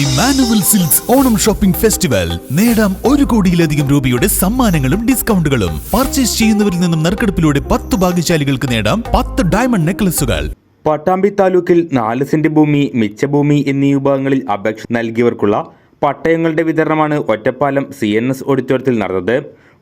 Emmanuel silks Onam shopping festival നേടാം ഒരു കോടിയിലധികം രൂപയുടെ സമ്മാനങ്ങളും ഡിസ്കൗണ്ടുകളും. പർച്ചേസ് ചെയ്യുന്നവരിൽ നിന്നും നറുക്കെടുപ്പിലൂടെ പത്ത് ഭാഗ്യശാലികൾക്ക് നേടാം പത്ത് ഡയമണ്ട് നെക്ലസുകൾ പട്ടാമ്പി താലൂക്കിൽ നാല് സെന്റ് ഭൂമി മിച്ചഭൂമി എന്നീ വിഭാഗങ്ങളിൽ അപേക്ഷ നൽകിയവർക്കുള്ള പട്ടയങ്ങളുടെ വിതരണമാണ് ഒറ്റപ്പാലം സി എൻ എസ് ഓഡിറ്റോറിയത്തിൽ നടന്നത്.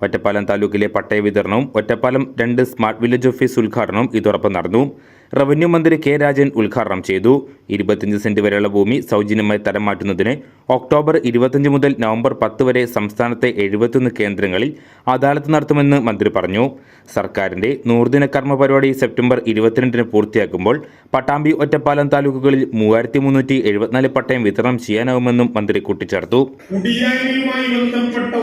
ഒറ്റപ്പാലം താലൂക്കിലെ പട്ടയ വിതരണവും ഒറ്റപ്പാലം രണ്ട് സ്മാർട്ട് വില്ലേജ് ഓഫീസ് ഉദ്ഘാടനവും ഇതോടൊപ്പം നടന്നു. റവന്യൂ മന്ത്രി കെ രാജൻ ഉദ്ഘാടനം ചെയ്തു. ഇരുപത്തിയഞ്ച് സെന്റ് വരെയുള്ള ഭൂമി സൗജന്യമായി തരം മാറ്റുന്നതിന് ഒക്ടോബർ ഇരുപത്തിയഞ്ച് മുതൽ നവംബർ പത്ത് വരെ സംസ്ഥാനത്തെ എഴുപത്തിയൊന്ന് കേന്ദ്രങ്ങളിൽ അദാലത്ത് നടത്തുമെന്ന് മന്ത്രി പറഞ്ഞു. സർക്കാരിന്റെ നൂറുദിന കർമ്മ പരിപാടി സെപ്റ്റംബർ ഇരുപത്തിരണ്ടിന് പൂർത്തിയാക്കുമ്പോൾ പട്ടാമ്പി ഒറ്റപ്പാലം താലൂക്കുകളിൽ മൂവായിരത്തി മുന്നൂറ്റി എഴുപത്തിനാല് പട്ടയം വിതരണം ചെയ്യാനാവുമെന്നും മന്ത്രി കൂട്ടിച്ചേർത്തു.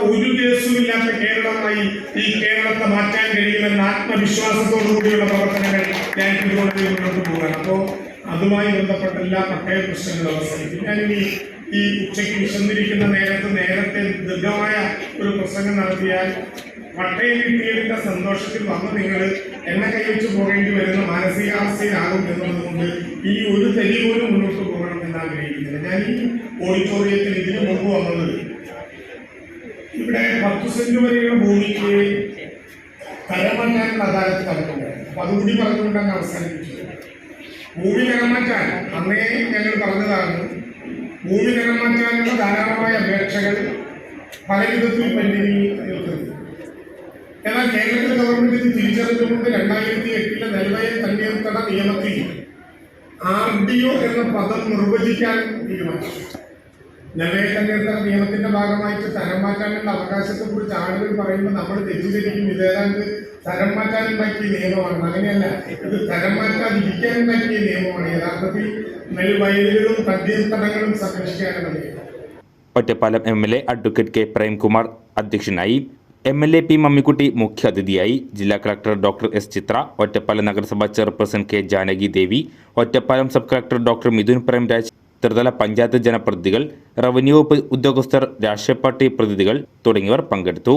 ഒരു കേസുമില്ലാത്ത കേരളമായി ഈ കേരളത്തെ മാറ്റാൻ കഴിയുമെന്ന ആത്മവിശ്വാസത്തോടുകൂടിയുള്ള പ്രവർത്തനങ്ങൾ ഞാൻ ഇതുകൊണ്ട് മുന്നോട്ട് പോവുകയാണ് അപ്പോൾ അതുമായി ബന്ധപ്പെട്ട എല്ലാ പട്ടയ പ്രശ്നങ്ങളും അവസാനിക്കും. ഞാനിനി ഈ ഉച്ചയ്ക്ക് വിശന്നിരിക്കുന്ന നേരത്ത് നേരത്തെ ദീർഘമായ ഒരു പ്രസംഗം നടത്തിയാൽ പട്ടയം കിട്ടിയതിന്റെ സന്തോഷത്തിൽ വന്ന് നിങ്ങൾ എന്നെ കൈവച്ച് പോകേണ്ടി വരുന്ന മാനസികാവസ്ഥയിലാകും എന്നുള്ളതുകൊണ്ട് ഈ ഒരു തരി പോലും മുന്നോട്ട് പോകണം എന്ന് ആഗ്രഹിക്കുന്നില്ല ഞാൻ ഈ ഓഡിറ്റോറിയത്തിൽ ഇതിനു മുമ്പ് വന്നത് ഇവിടെ പത്ത് സെന്റ് വരെയുള്ള ഭൂമിക്ക് തരമാറ്റാനുള്ള അദാലത്ത് നടക്കുന്നുണ്ട് അപ്പൊ അതുകൂടി പറഞ്ഞുകൊണ്ടാണ് അവസാനിപ്പിച്ചത് ഭൂമി തരമാറ്റാൻ അന്നേ ഞങ്ങൾ പറഞ്ഞതാണ്. ഭൂമി തരമാറ്റാനുള്ള ധാരാളമായ അപേക്ഷകൾ പല വിധത്തിൽ പരിഗണിക്കുന്നത് എന്നാൽ കേരള ഗവൺമെന്റ് ഇത് തിരിച്ചറിഞ്ഞുകൊണ്ട് രണ്ടായിരത്തി എട്ടിലെ നെൽവയൽ തണ്ണീർത്തട നിയമത്തിൽ ആർ ഡി ഒ എന്ന പദം നിർവചിക്കാൻ തീരുമാനിച്ചു. തണ്ണീർത്തട നിയമത്തിന്റെ ഭാഗമായിട്ട് തരം മാറ്റാനുള്ള അവകാശത്തെ കുറിച്ച് ആളുകൾ പറയുമ്പോൾ നമ്മൾ തെറ്റിദ്ധരിക്കും. ഇതേതാണ്ട് തരം പറ്റിയ നിയമമാണ്. അങ്ങനെയല്ല. ഇത് തരം പറ്റിയ നിയമമാണ്. യഥാർത്ഥത്തിൽ നെൽവയലുകളും തദ്ദേശങ്ങളും സംരക്ഷിക്കാനുള്ള നിയമം. Ottapalam M L A advocate K Premkumar അധ്യക്ഷനായി. M L A P Mammikutty മുഖ്യാതിഥിയായി ജില്ലാ collector doctor S Chitra Ottapalam നഗരസഭാ chairperson K Janaki Devi Ottapalam sub collector doctor Mithun Premraj ത്രിതല പഞ്ചായത്ത് ജനപ്രതിനിധികൾ റവന്യൂ വകുപ്പ് ഉദ്യോഗസ്ഥർ രാഷ്ട്രീയ പാർട്ടി പ്രതിനിധികൾ തുടങ്ങിയവർ പങ്കെടുത്തു.